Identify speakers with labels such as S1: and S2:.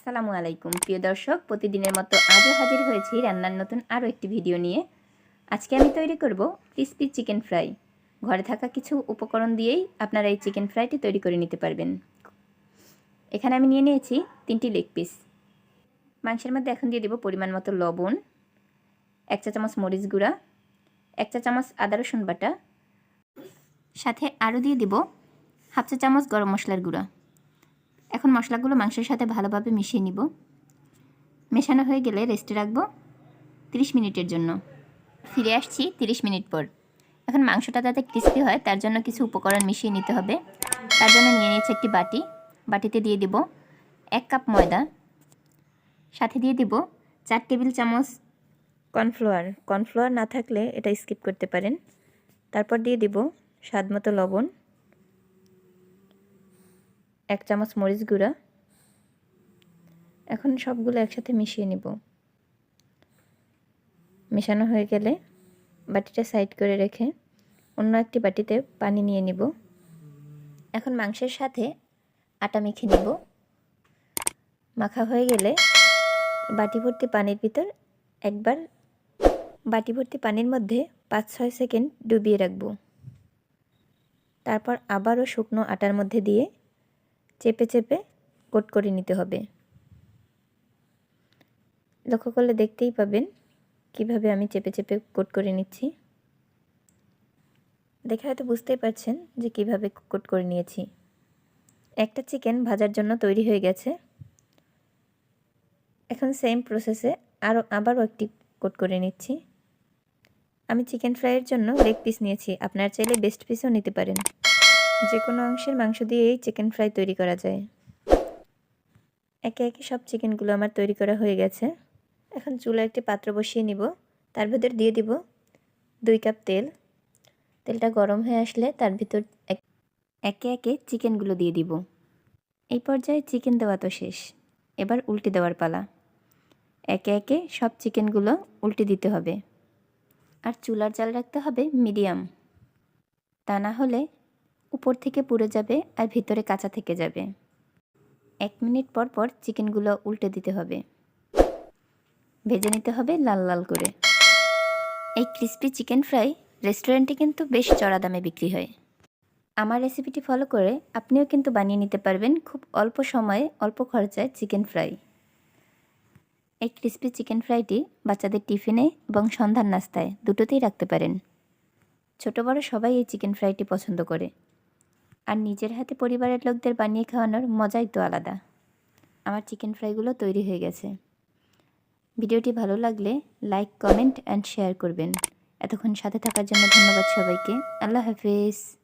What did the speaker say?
S1: আসসালামু আলাইকুম। প্রিয় দর্শক, প্রতিদিনের মতো আজও হাজির হয়েছি রান্নার নতুন আরও একটি ভিডিও নিয়ে। আজকে আমি তৈরি করব ক্রিসপি চিকেন ফ্রাই। ঘরে থাকা কিছু উপকরণ দিয়েই আপনারা এই চিকেন ফ্রাইটি তৈরি করে নিতে পারবেন। এখানে আমি নিয়ে নিয়েছি তিনটি লেগ পিস। মাংসের মধ্যে এখন দিয়ে দেবো পরিমাণ মতো লবণ, এক চা চামচ মরিচ গুঁড়া, এক চা চামচ আদা রসুন বাটা, সাথে আরও দিয়ে দিব হাফ চা চামচ গরম মশলার গুঁড়া। এখন মশলাগুলো মাংসের সাথে ভালোভাবে মিশিয়ে নিব। মেশানো হয়ে গেলে রেস্টে রাখব 30 মিনিটের জন্য। ফিরে আসছি 30 মিনিট পর। এখন মাংসটা যাতে ক্রিস্পি হয়, তার জন্য কিছু উপকরণ মিশিয়ে নিতে হবে। তার জন্য নিয়ে নিয়েছি একটি বাটি। বাটিতে দিয়ে দিব এক কাপ ময়দা। সাথে দিয়ে দিব চার টেবিল চামচ কর্নফ্লাওয়ার। কর্নফ্লাওয়ার না থাকলে এটা স্কিপ করতে পারেন। তারপর দিয়ে দিব স্বাদ মতো লবণ। এক চামচ মরিচ গুঁড়া। এখন সবগুলো একসাথে মিশিয়ে নিব। মেশানো হয়ে গেলে বাটিটা সাইড করে রেখে অন্য একটি বাটিতে পানি নিয়ে নিব। এখন মাংসের সাথে আটা মেখে নিব। মাখা হয়ে গেলে বাটি ভর্তি পানির ভিতর একবার বাটি ভর্তি পানির মধ্যে পাঁচ ছয় সেকেন্ড ডুবিয়ে রাখব। তারপর আবারও শুকনো আটার মধ্যে দিয়ে চেপে চেপে কোট করে নিতে হবে। লক্ষ্য করলে দেখতেই পাবেন কীভাবে আমি চেপে চেপে কোট করে নিচ্ছি। দেখে হয়তো বুঝতেই পারছেন যে কীভাবে কোট করে নিয়েছি। একটা চিকেন ভাজার জন্য তৈরি হয়ে গেছে। এখন সেম প্রসেসে আরও আবারও একটি কোট করে নিচ্ছি। আমি চিকেন ফ্রাইয়ের জন্য লেগ পিস নিয়েছি। আপনার চাইলে বেস্ট পিসও নিতে পারেন। যে কোনো অংশের মাংস দিয়েই চিকেন ফ্রাই তৈরি করা যায়। একে একে সব চিকেনগুলো আমার তৈরি করা হয়ে গেছে। এখন চুলা একটি পাত্র বসিয়ে নিব। তার ভিতর দিয়ে দিব দুই কাপ তেল। তেলটা গরম হয়ে আসলে তার ভিতর একে একে চিকেনগুলো দিয়ে দিব। এই পর্যায়ে চিকেন দেওয়া তো শেষ। এবার উল্টে দেওয়ার পালা। একে একে সব চিকেনগুলো উল্টে দিতে হবে। আর চুলার জাল রাখতে হবে মিডিয়াম। তা না হলে উপর থেকে পুড়ে যাবে আর ভিতরে কাঁচা থেকে যাবে। এক মিনিট পর পর চিকেনগুলো উল্টে দিতে হবে। ভেজে নিতে হবে লাল লাল করে। এই ক্রিস্পি চিকেন ফ্রাই রেস্টুরেন্টে কিন্তু বেশ চড়া দামে বিক্রি হয়। আমার রেসিপিটি ফলো করে আপনিও কিন্তু বানিয়ে নিতে পারবেন খুব অল্প সময়ে অল্প খরচায় চিকেন ফ্রাই। এই ক্রিস্পি চিকেন ফ্রাইটি বাচ্চাদের টিফিনে এবং সন্ধ্যার নাস্তায় দুটোতেই রাখতে পারেন। ছোট বড় সবাই এই চিকেন ফ্রাইটি পছন্দ করে। আর নিজের হাতে পরিবারের লোকদের বানিয়ে খাওয়ানোর মজাই তো আলাদা। আমার চিকেন ফ্রাইগুলো তৈরি হয়ে গেছে। ভিডিওটি ভালো লাগলে লাইক, কমেন্ট অ্যান্ড শেয়ার করবেন। এতক্ষণ সাথে থাকার জন্য ধন্যবাদ সবাইকে। আল্লাহ হাফিজ।